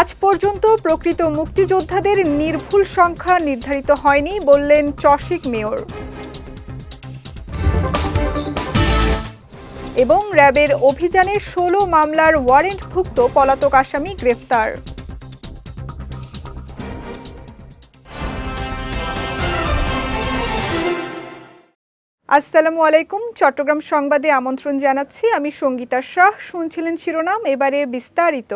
আজ পর্যন্ত প্রকৃত মুক্তিযোদ্ধাদের নির্ভুল সংখ্যা নির্ধারিত হয়নি বললেন চশিক মেয়র। এবং র্যাবের অভিযানে ষোলো মামলার ওয়ারেন্টভুক্ত পলাতক আসামি গ্রেফতার। আসসালামু আলাইকুম। চট্টগ্রাম সংবাদে আমন্ত্রণ জানাচ্ছি। আমি সঙ্গীতা শাহ। শুনছিলেন শিরোনাম, এবারে বিস্তারিত।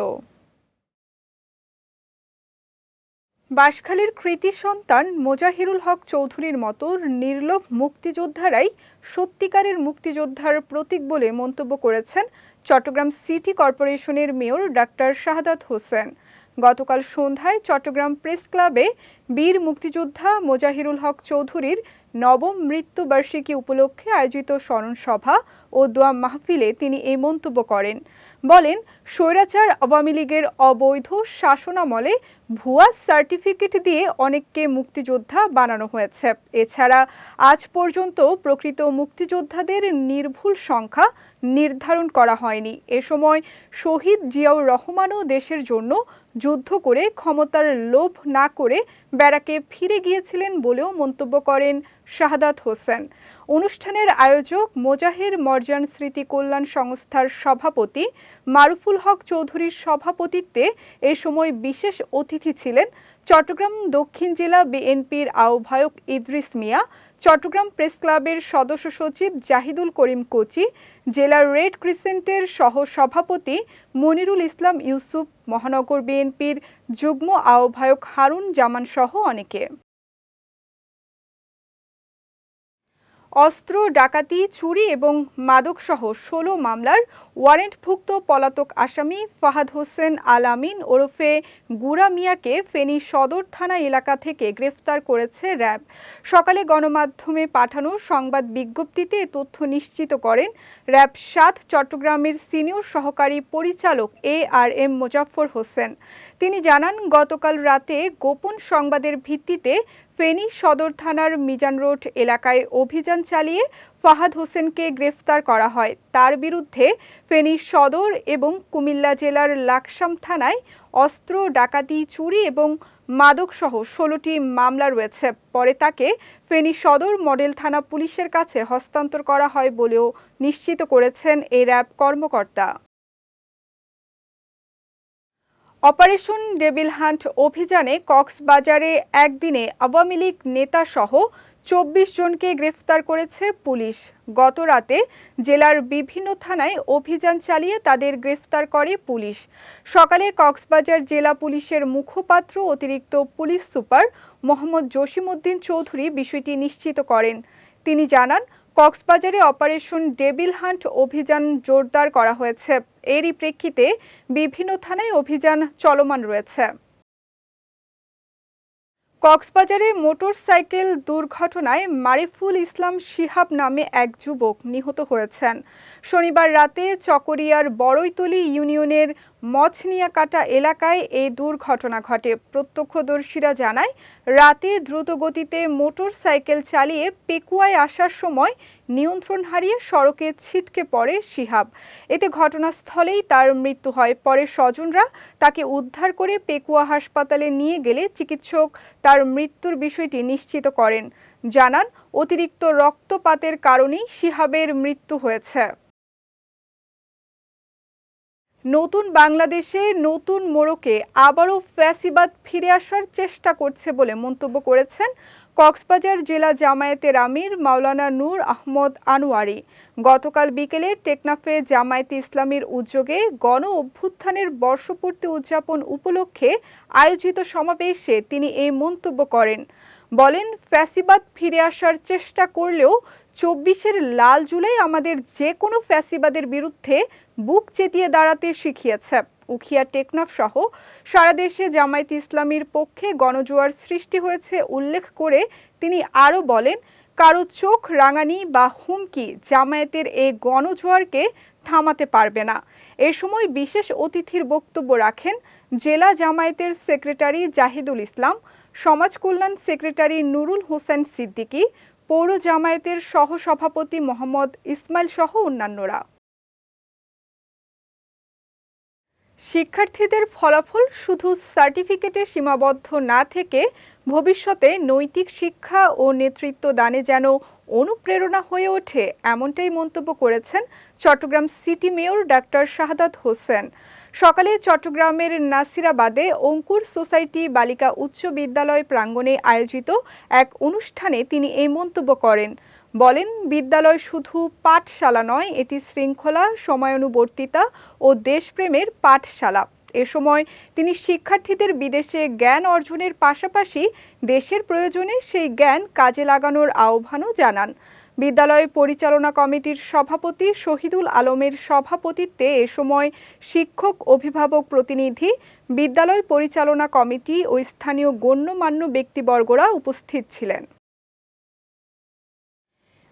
বাঁশখালীর কৃতি সন্তান মোজাহিরুল হক চৌধুরীর মতো নির্লোভ মুক্তিযোদ্ধারাই সত্যিকারের মুক্তিযোদ্ধার প্রতীক বলে মন্তব্য করেছেন চট্টগ্রাম সিটি কর্পোরেশনের মেয়র ডাক্তার শাহাদাত হোসেন। গতকাল সন্ধ্যায় চট্টগ্রাম প্রেস ক্লাবে বীর মুক্তিযোদ্ধা মোজাহিরুল হক চৌধুরীর নবম মৃত্যুবার্ষিকী উপলক্ষে আয়োজিত স্মরণ সভা ও দোয়া মাহফিলে তিনি এই মন্তব্য করেন। বলেন, স্বৈরাচার আওয়ামী লীগের অবৈধ শাসনামলে ভুয়া সার্টিফিকেট দিয়ে অনেককে মুক্তিযোদ্ধা বানানো হয়েছে। এছাড়া আজ পর্যন্ত প্রকৃত মুক্তিযোদ্ধাদের নির্ভুল সংখ্যা নির্ধারণ করা হয়নি। এ সময় শহীদ জিয়াউর রহমানও দেশের জন্য যুদ্ধ করে ক্ষমতার লোভ না করে ব্যারাকে ফিরে গিয়েছিলেন বলেও মন্তব্য করেন শাহাদাত হোসেন। অনুষ্ঠানের আয়োজক মোজাহের মর্জান স্মৃতি কল্যাণ সংস্থার সভাপতি মারুফুল হক চৌধুরীর সভাপতিত্বে এ সময় বিশেষ অতিথি ছিলেন চট্টগ্রাম দক্ষিণ জেলা বিএনপির আহ্বায়ক ইদ্রিস মিয়া, চট্টগ্রাম প্রেস ক্লাবের সদস্য সচিব জাহিদুল করিম কোচি জেলার রেড ক্রিসেন্টের সহ সভাপতি মনিরুল ইসলাম ইউসুফ, মহানগর বিএনপির যুগ্ম আহ্বায়ক হারুন জামান সহ অনেকে। অস্ত্র, ডাকাতি, চুরি এবং মাদকসহ ষোলো মামলার ওয়ারেন্টভুক্ত পলাতক আসামি ফাহাদ হোসেন আল আমিন ওরফে গুড়া মিয়াকে ফেনী সদর থানা এলাকা থেকে গ্রেফতার করেছে র্যাব। সকালে গণমাধ্যমে পাঠানো সংবাদ বিজ্ঞপ্তিতে তথ্য নিশ্চিত করেন র্যাব সাত চট্টগ্রামের সিনিয়র সহকারী পরিচালক A R M Mozaffar Hossain. তিনি জানান, গতকাল রাতে গোপন সংবাদের ভিত্তিতে ফেনী সদর থানার মিজান রোড এলাকায় অভিযান চালিয়ে ফাহাদ হোসেনকে গ্রেফতার করা হয়। তার বিরুদ্ধে ফেনী সদর এবং কুমিল্লা জেলার লাকসাম থানায় অস্ত্র, ডাকাতি, চুরি এবং মাদকসহ ষোলোটি মামলা রয়েছে। পরে তাকে ফেনী সদর মডেল থানা পুলিশের কাছে হস্তান্তর করা হয় বলেও নিশ্চিত করেছেন এই র্যাব কর্মকর্তা। অপারেশন ডেবিল হান্ট অভিযানে কক্সবাজারে একদিনে আওয়ামী লীগ নেতাসহ চব্বিশ জনকে গ্রেফতার করেছে পুলিশ। গত রাতে জেলার বিভিন্ন থানায় অভিযান চালিয়ে তাদের গ্রেফতার করে পুলিশ। সকালে কক্সবাজার জেলা পুলিশের মুখপাত্র অতিরিক্ত পুলিশ সুপার মোহাম্মদ জসিমউদ্দিন চৌধুরী বিষয়টি নিশ্চিত করেন। তিনি জানান কক্সবাজারে অপারেশন ডেবিল হান্ট অভিযান জোরদার করা হয়েছে। এরই প্রেক্ষিতে বিভিন্ন থানায় অভিযান চলমান রয়েছে। কক্সবাজারে মোটরসাইকেল দুর্ঘটনায় মারিফুল ইসলাম শিহাব নামে এক যুবক নিহত হয়েছেন। শনিবার রাতে চকরিয়ার বড়ইতলি ইউনিয়নের মছনিয়াকাটা এলাকায় এই দুর্ঘটনা ঘটে। প্রত্যক্ষদর্শীরা জানায়, রাতে দ্রুত গতিতে মোটর সাইকেল চালিয়ে পেকুয়ায় আসার সময় নিয়ন্ত্রণ হারিয়ে সড়কে ছিটকে পড়ে শিহাব। এতে ঘটনাস্থলেই তার মৃত্যু হয়। পরে স্বজনরা তাকে উদ্ধার করে পেকুয়া হাসপাতালে নিয়ে গেলে চিকিৎসক তার মৃত্যুর বিষয়টি নিশ্চিত করেন। জানান, অতিরিক্ত রক্তপাতের কারণেই শিহাবের মৃত্যু হয়েছে। নতুন বাংলাদেশে নতুন মোড়কে আবারও ফ্যাসিবাদ ফিরে আসার চেষ্টা করছে বলে মন্তব্য করেছেন কক্সবাজার জেলা জামায়াতের আমির মাওলানা নূর আহমদ আনোয়ারি। গতকাল বিকেলে টেকনাফে জামায়াতে ইসলামীর উদ্যোগে গণ অভ্যুত্থানের বর্ষপূর্তি উদযাপন উপলক্ষে আয়োজিত সমাবেশে তিনি এই মন্তব্য করেন। বলেন, ফ্যাসিবাদ ফিরে আসার চেষ্টা করলেও চব্বিশের লাল জুলাই আমাদের যে কোনো ফ্যাসিবাদের বিরুদ্ধে বুক চেতিয়ে দাঁড়াতে শিখিয়েছে। উখিয়া টেকনাফ সহ সারা দেশে জামায়াত ইসলামীর পক্ষে গণজোয়ার সৃষ্টি হয়েছে উল্লেখ করে তিনি আরও বলেন, কারও চোখ রাঙানি বা হুমকি জামায়াতের এই গণজোয়ারকে থামাতে পারবে না। এ সময় বিশেষ অতিথির বক্তব্য রাখেন জেলা জামায়াতের সেক্রেটারি জাহিদুল ইসলাম, সমাজ কল্যাণ সেক্রেটারি নুরুল হোসেন সিদ্দিকী, পৌর জামায়াতের সহসভাপতি মোহাম্মদ ইসমাইল সহ অন্যান্যরা। শিক্ষার্থীদের ফলাফল শুধু সার্টিফিকেটে সীমাবদ্ধ না থেকে ভবিষ্যতে নৈতিক শিক্ষা ও নেতৃত্ব দানে যেন অনুপ্রেরণা হয়ে ওঠে, এমনটাই মন্তব্য করেছেন Chattogram city mayor doctor Shahadat Hossain. সকালে চট্টগ্রামের নাসিরাবাদে অঙ্কুর সোসাইটি বালিকা উচ্চ বিদ্যালয় প্রাঙ্গণে আয়োজিত এক অনুষ্ঠানে তিনি এই মন্তব্য করেন। বলেন, বিদ্যালয় শুধু পাঠশালা নয়, এটি শৃঙ্খলা, সময়ানুবর্তিতা ও দেশপ্রেমের পাঠশালা। এ সময় তিনি শিক্ষার্থীদের বিদেশে জ্ঞান অর্জনের পাশাপাশি দেশের প্রয়োজনে সেই জ্ঞান কাজে লাগানোর আহ্বানও জানান। বিদ্যালয় পরিচালনা কমিটির সভাপতি শহীদুল আলমের সভাপতিত্বে এ সময় শিক্ষক, অভিভাবক প্রতিনিধি, বিদ্যালয় পরিচালনা কমিটি ও স্থানীয় গণ্যমান্য ব্যক্তিবর্গরা উপস্থিত ছিলেন।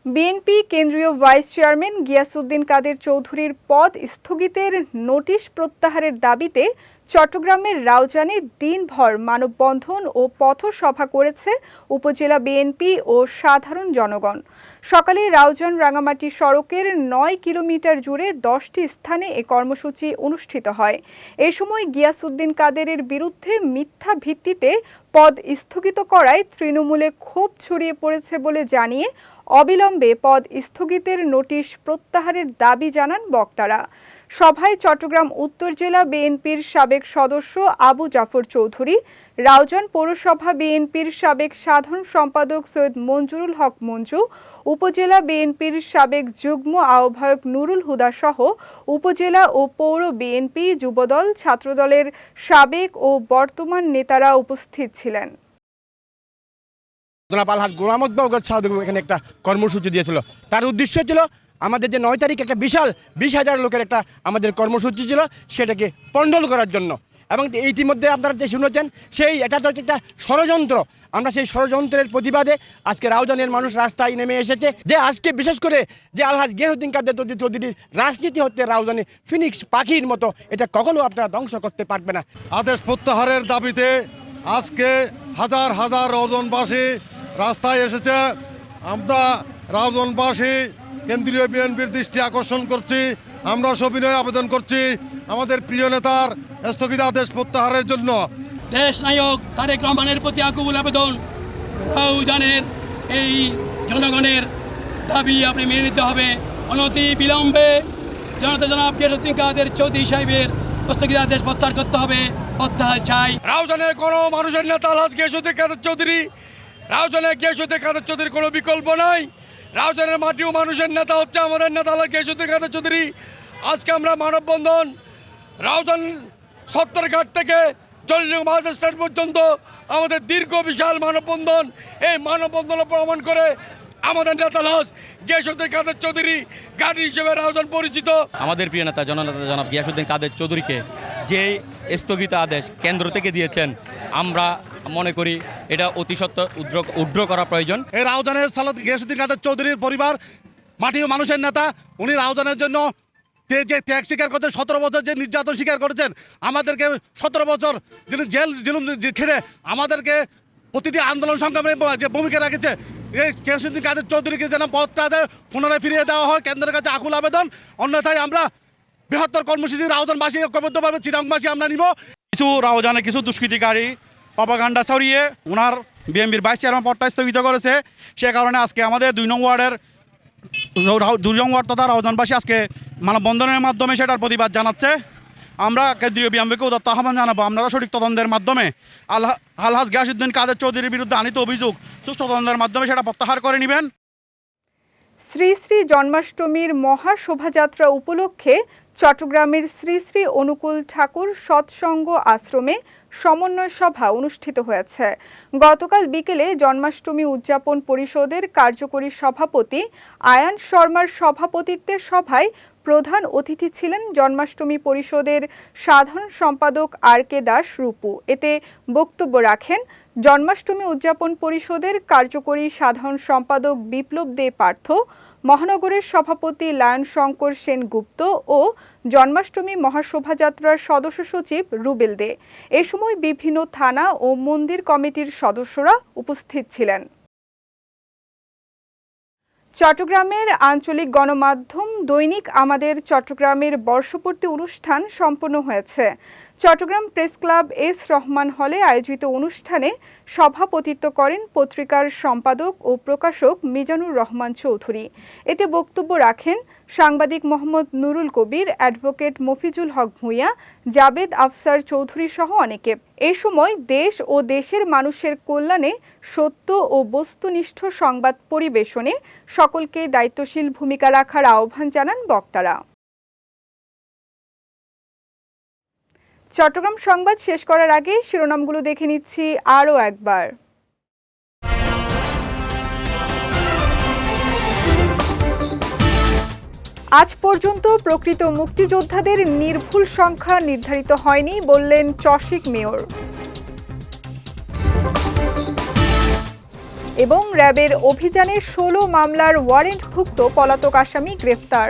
বিএনপি কেন্দ্রীয় ভাইস চেয়ারম্যান গিয়াসউদ্দিন কাদের চৌধুরীর পদ স্থগিতের নোটিশ প্রত্যাহারের দাবিতে চট্টগ্রামের রাউজানে দিনভর মানববন্ধন ও পথসভা করেছে উপজেলা বিএনপি ও সাধারণ জনগণ। সকালে রাউজান রাঙামাটি সড়কের নয় কিলোমিটার জুড়ে দশটি স্থানে এ কর্মসূচি অনুষ্ঠিত হয়। এ সময় গিয়াসউদ্দিন কাদেরের বিরুদ্ধে মিথ্যা ভিত্তিতে পদ স্থগিত করায় তৃণমূলে ক্ষোভ ছড়িয়ে পড়েছে বলে জানিয়ে অবিলম্বে পদ স্থগিতের নোটিশ প্রত্যাহারের দাবি জানান বক্তারা। সভায় চট্টগ্রাম উত্তর জেলা বিএনপির সাবেক সদস্য আবু জাফর চৌধুরী, রাউজান পৌরসভা বিএনপির সাবেক সাধারণ সম্পাদক সৈয়দ মঞ্জুরুল হক মঞ্জু, উপজেলা বিএনপির সাবেক যুগ্ম আহ্বায়ক নুরুল হুদা সহ উপজেলা ও পৌর বিএনপি যুবদল, ছাত্রদলের সাবেক ও বর্তমান নেতারা উপস্থিত ছিলেন। জনাব আলহাজ গোলামত বাবুগর সাহেব এখানে একটা কর্মসূচি দিয়েছিল। তার উদ্দেশ্য ছিল, আমাদের যে নয় তারিখ একটা বিশাল, বিশ হাজার লোকের একটা আমাদের কর্মসূচি ছিল, সেটাকে পণ্ডল করার জন্য। এবং ইতিমধ্যে আপনারা যে শুনেছেন, সেই এটা তো একটা ষড়যন্ত্র। আমরা সেই ষড়যন্ত্রের প্রতিবাদে আজকে রাউজানের মানুষ রাস্তায় নেমে এসেছে। যে আজকে বিশেষ করে যে আলহাজ গিয়াসুদ্দিন কাদের চৌধুরী চৌধুরীর রাজনীতি হচ্ছে রাউজানে ফিনিক্স পাখির মতো, এটা কখনো আপনারা ধ্বংস করতে পারবে না। আদেশ প্রত্যাহারের দাবিতে আজকে হাজার হাজার রজনবাসী রাস্তায় এসেছে। আমরা রাজনবাসী কেন্দ্রীয় বিএনপির দৃষ্টি আকর্ষণ করছি। আমরা সবিনয় আবেদন করছি আমাদের প্রিয় নেতার স্থগিতাদেশ প্রত্যাহারের জন্য। দেশ নায়ক তারেক রহমানের প্রতি আকুবুল আবেদন। রাউজানের এই জনগণের দাবি আপনি মেনে নিতে হবে। অনতি বিলম্বে জনতা জনাব গিয়াসুদ্দিন কাদের চৌধুরী সাহেবের স্থগিতাদেশ প্রত্যাহার করতে হবে। প্রত্যাহার চাই। রাউজানের কোনো মানুষের নেতা আলহাজ গিয়াসুদ্দিন কাদের চৌধুরী রাউজানের গিয়াসুদ্দিন কাদের চৌধুরীর কোনো বিকল্প নাই? রাউজানের মাটি ও মানুষের নেতা হচ্ছে আমাদের নেতা আলহাজ গিয়াসুদ্দিন কাদের চৌধুরী। আজকে আমরা মানববন্ধন রাউজান সত্তরঘাট থেকে জলজং বাস স্ট্যান্ড পর্যন্ত আমাদের দীর্ঘ বিশাল মানববন্ধন, এই মানববন্ধন প্রমাণ করে আমাদের নেতা আলহাজ গিয়াসুদ্দিন কাদের চৌধুরী গাড়ি হিসেবে রাউজান পরিচিত। আমাদের প্রিয় নেতা, জননেতা জনাব গিয়াসুদ্দিন কাদের চৌধুরীকে যে স্থগিত আদেশ কেন্দ্র থেকে দিয়েছেন, আমরা মনে করি এটা অতি সত্ত্ব উদ্র উড্র করা প্রয়োজন। এই রাউজানের সালাদ গিয়াসুদ্দিন কাদের চৌধুরীর পরিবার মাটি ও মানুষের নেতা উনি রাউজানের জন্য যে ত্যাগ স্বীকার করছেন সতেরো বছর যে নির্যাতন স্বীকার করেছেন আমাদেরকে সতেরো বছর যিনি জেল জুলুম যে খেড়ে আমাদেরকে প্রতিটি আন্দোলন সংগ্রামে যে ভূমিকা রেখেছে এই গিয়াসুদ্দিন কাদের চৌধুরীকে যেন পদটা দেয় পুনরায় ফিরিয়ে দেওয়া হয় কেন্দ্রের কাছে আকুল আবেদন। অন্যথায় আমরা বৃহত্তর কর্মসূচি রাউজানবাসী ঐক্যবদ্ধভাবে চিরাংবাসী আমরা নিব। কিছু রাওজানে কিছু দুষ্কৃতিকারী প্রপাগান্ডা ছড়িয়ে ওনার বিএমপির ভাইস চেয়ারম্যান পদটা স্থগিত করেছে। সে কারণে আজকে আমাদের দুই নং ওয়ার্ডের দুই নং ওয়ার্ড তথা রাউজানবাসী আজকে মানববন্ধনের মাধ্যমে সেটার প্রতিবাদ জানাচ্ছে। আমরা কেন্দ্রীয় বিএমপিকে উদত্ত আহ্বান জানাব, আপনারা সঠিক তদন্তের মাধ্যমে। আল্লাহ আলহাজ গিয়াসুদ্দিন কাদের চৌধুরীর বিরুদ্ধে আনিত অভিযোগ, সুষ্ঠু তদন্তের মাধ্যমে সেটা প্রত্যাহার করে নেবেন। শ্রী শ্রী জন্মাষ্টমীর মহা শোভাযাত্রা উপলক্ষে চট্টগ্রামের শ্রী শ্রী অনুকূল ঠাকুর সৎসঙ্গ আশ্রমে সমন্বয় সভা অনুষ্ঠিত হয়েছে। গতকাল বিকেলে জন্মাষ্টমী উদযাপন পরিষদের কার্যকরী সভাপতি আয়ান শর্মার সভাপতিত্বে সভায় প্রধান অতিথি ছিলেন জন্মাষ্টমী পরিষদের সাধারণ সম্পাদক আর কে দাস রূপু। এতে বক্তব্য রাখেন জন্মাষ্টমী উদযাপন পরিষদের কার্যকরী সাধারণ সম্পাদক বিপ্লব দে পার্থ মহানগরের সভাপতি লায়ন শঙ্কর সেনগুপ্ত ও জন্মাষ্টমী মহাশোভাযাত্রার সদস্য সচিব রুবেল দে। এ সময় বিভিন্ন থানা ও মন্দির কমিটির সদস্যরা উপস্থিত ছিলেন। চট্টগ্রামের আঞ্চলিক গণমাধ্যম দৈনিক আমাদের চট্টগ্রামের বর্ষপূর্তি অনুষ্ঠান সম্পন্ন হয়েছে। Chattogram press club S Rahman হলে আয়োজিত অনুষ্ঠানে সভাপতিত্ব করেন পত্রিকার সম্পাদক ও প্রকাশক মিজানুর রহমান চৌধুরী। এতে বক্তব্য রাখেন সাংবাদিক মোহাম্মদ নুরুল কবির, অ্যাডভোকেট মফিজুল হক ভূঁইয়া, জাবেদ আফসার চৌধুরী সহ অনেকে। এ সময় দেশ ও দেশের মানুষের কল্যাণে সত্য ও বস্তুনিষ্ঠ সংবাদ পরিবেশনে সকলকে দায়িত্বশীল ভূমিকা রাখার আহ্বান জানান বক্তারা। চট্টগ্রাম সংবাদ শেষ করার আগে শিরোনামগুলো দেখে নিচ্ছি আরও একবার। আজ পর্যন্ত প্রকৃত মুক্তিযোদ্ধাদের নির্ভুল সংখ্যা নির্ধারিত হয়নি বললেন চশিক মেয়র। এবং র্যাবের অভিযানে ষোলো মামলার ওয়ারেন্টভুক্ত পলাতক আসামি গ্রেফতার।